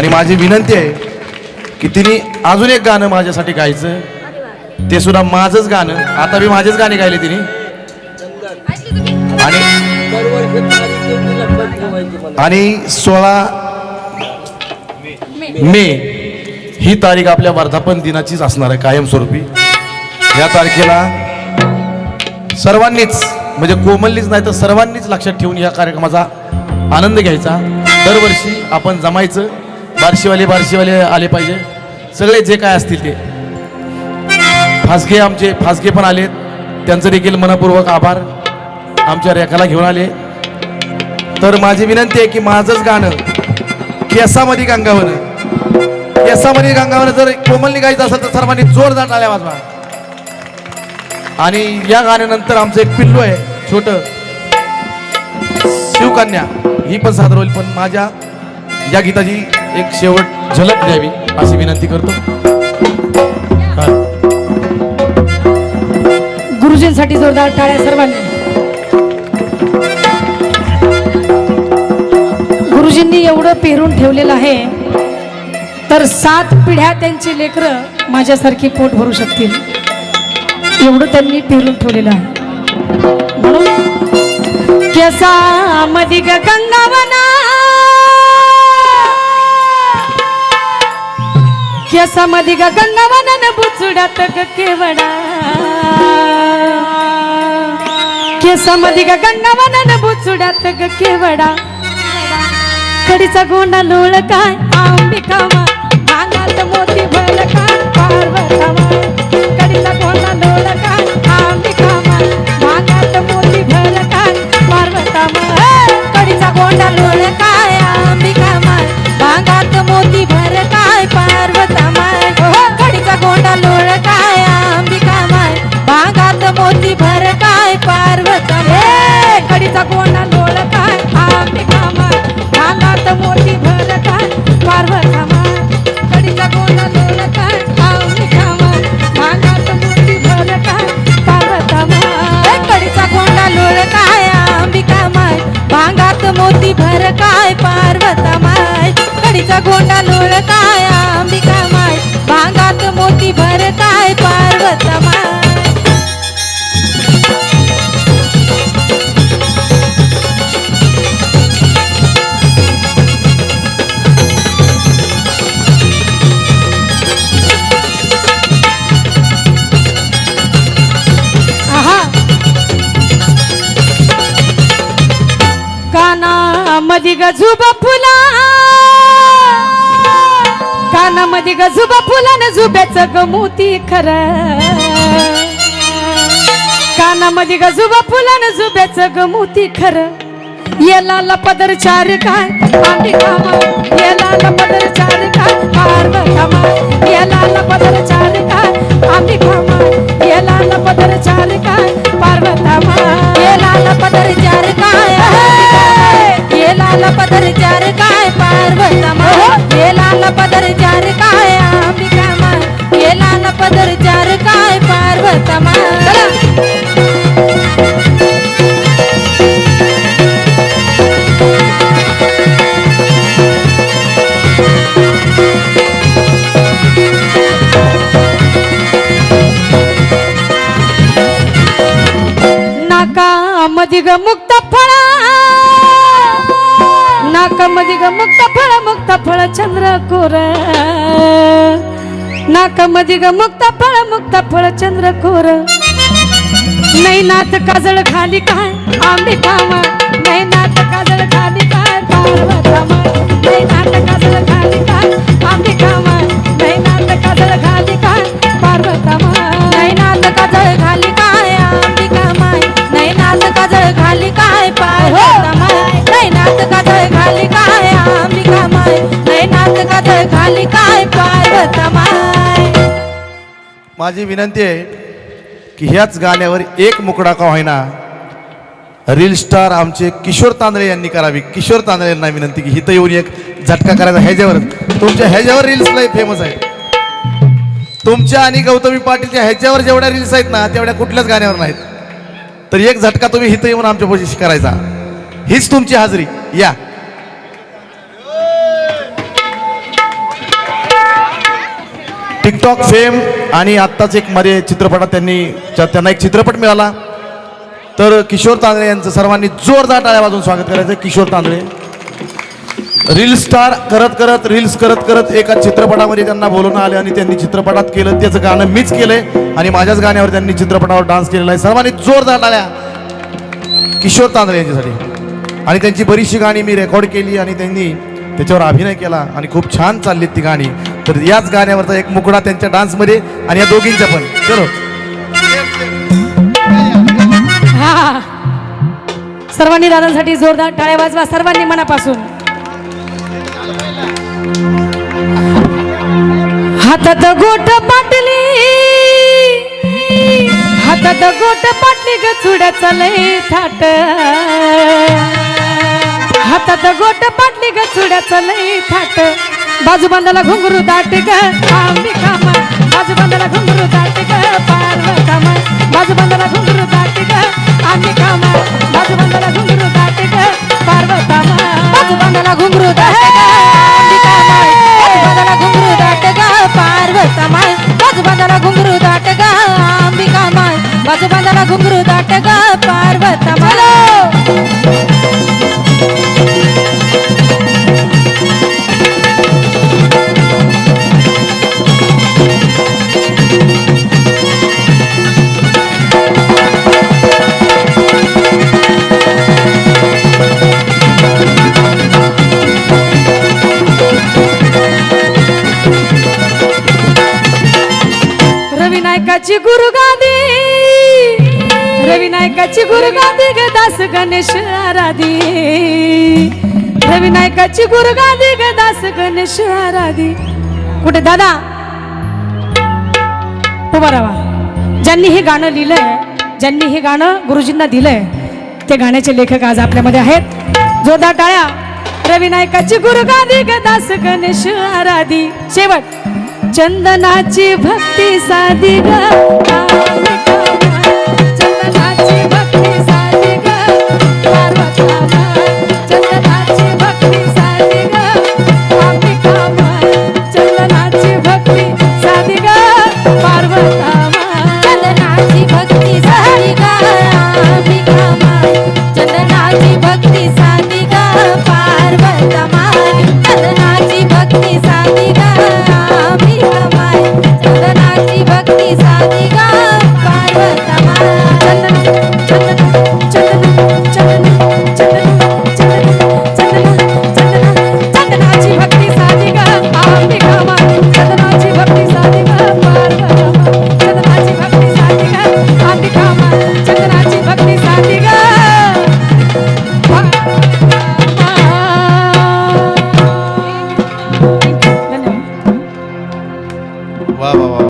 आणि माझी विनंती आहे की तिने अजून एक गाणं माझ्यासाठी गायचं. ते सुद्धा माझंच गाणं. आता मी माझेच गाणे गायले तिने. आणि आणि सोळा मे ही तारीख आपल्या वर्धापन दिनाचीच असणार आहे कायमस्वरूपी. या तारखेला सर्वांनीच म्हणजे कोमलनीच नाही तर सर्वांनीच लक्षात ठेवून या कार्यक्रमाचा आनंद घ्यायचा. दरवर्षी आपण जमायचं. बारशीवाले बारशीवाले आले पाहिजे. सगळे जे काय असतील ते. फासगे आमचे फासगे पण आलेत. त्यांचं देखील मनपूर्वक आभार. आमच्या रेखाला घेऊन आले. तर माझी विनंती आहे की माझंच गाणं केसामध्ये गंगावनं. केसामध्ये गंगावनं जर कोमलनी गायचं असेल तर सर्वांनी जोरदार टाळ्या वाजवा. आणि या गाण्यानंतर आमचं एक पिल्लू आहे छोट. शिवकन्या. ही पण सादर होईल पण माझ्या या गीताची एक शेवट झलक द्यावी अशी विनंती करतो. गुरुजींसाठी जोरदार टाळ्या सर्वांनी. गुरुजींनी एवढं पेरून ठेवलेलं आहे तर सात पिढ्या त्यांची लेकरं माझ्यासारखी पोट भरू शकतील. एवढं त्यांनी पेरून ठेवलेलं आहे. म्हणून कसा मधी गंगावना केसामध्ये ग गंगावनन बुचुड्यात ग केवडा. केसामध्ये ग गंगावनन बुचुड्यात ग केवडा. कडीचा गोंडा लोळ काय आंबिकावा भांगात मोती भल काय पार्वतावा कानामध्ये गजूब फुला. कानामध्ये गजूब फुला न जुब्याचं गमोती खरं. कानामध्ये गजूब फुला न जुब्याचं गमोती खरं. येला पदर चार काय? आम्ही कामा येला पदर चार काय? पार्वतामा येला पदर चार काय? आम्ही कामा येला पदर चार काय? पार्वतामा येला पदर चार येला पदर चार काय? आम्ही कामा न पदर चार काय? पार्वतामा. चला. नाकामध्ये ग मुक्त फळा. नाकामध्ये ग मुक्त फळ मुक्त फळ चंद्र कोर. नाकामध्ये ग मुक्त फळ मुक्त फळ चंद्र कोर. नैनाथ काजळ खाली काय? आंबे कामा माझी विनंती आहे की ह्याच गाण्यावर एक मुकडा का होईना रील स्टार आमचे किशोर तांदळे यांनी करावी. किशोर तांदळे यांना विनंती की इथं येऊन एक झटका करायचा ह्याच्यावर तुमच्या ह्याच्यावर रील्स लय फेमस आहे तुमच्या आणि गौतमी पाटीलच्या ह्याच्यावर जेवढ्या रील्स आहेत ना तेवढ्या कुठल्याच गाण्यावर नाहीत. तर एक झटका तुम्ही हिथं येऊन आमच्या पोशीशी करायचा. हीच तुमची हाजरी. या. टिकटॉक फेम आणि आत्ताच एक मध्ये चित्रपटात त्यांनी त्यांना एक चित्रपट मिळाला. तर किशोर तांदळे यांचं सर्वांनी जोरदार टाळ्या वाजून स्वागत करायचं. किशोर तांदळे. रील स्टार करत करत रील्स करत करत एका चित्रपटामध्ये त्यांना बोलवणं आले आणि त्यांनी चित्रपटात केलं. त्याचं गाणं मीच केलंय आणि माझ्याच गाण्यावर त्यांनी चित्रपटावर डान्स केलेला आहे. सर्वांनी जोरदार टाळ्या. किशोर तांदळे यांच्यासाठी. आणि त्यांची बरीचशी गाणी मी रेकॉर्ड केली आणि त्यांनी त्याच्यावर अभिनय केला आणि खूप छान चालली ती गाणी. तर याच गाण्यावरचा एक मुकडा त्यांच्या डान्समध्ये आणि या दोघींच्या पण. चलो. हा. सर्वांनी दादांसाठी जोरदार टाळ्या वाजवा सर्वांनी मनापासून. हातात गोट पाटली. हातात गोट पाटली ग चुड्याचा लय थाट. हातात गोट पाटली ग चुड्याचा लय थाट. बाजूबंदाला घुंगरू दाट ग. बाजू घुंगरू दाट ग. पारव बाजू घुंगरू दाट ग. बाजू घुंगरू दाट ग. पारव कामा. बाजू घुंगरू दाट ग. आंबी कामा. बाजू घुंगरू दाट ग. पार्वता बाजू घुंगरू दाट ग. अंबिका माय बाजूबंदाला घुंगरू दाट ग. पार्वता नायकाची गुरुगादी. रवी नायकाची गुरुगादी ग दास गणेश आराधी. रवी नायकाची गुरुगादी ग दास गणेश आराधी. कुठे दादा? उभा राहा. ज्यांनी हे गाणं लिहिलंय ज्यांनी हे गाणं गुरुजींना दिलंय ते गाण्याचे लेखक आज आपल्यामध्ये आहेत. जोरदार टाळ्या. रवी नायकाची गुरुगादी ग दास गणेश आराधी. शेवट. चंदनाची भक्ती साधी ग.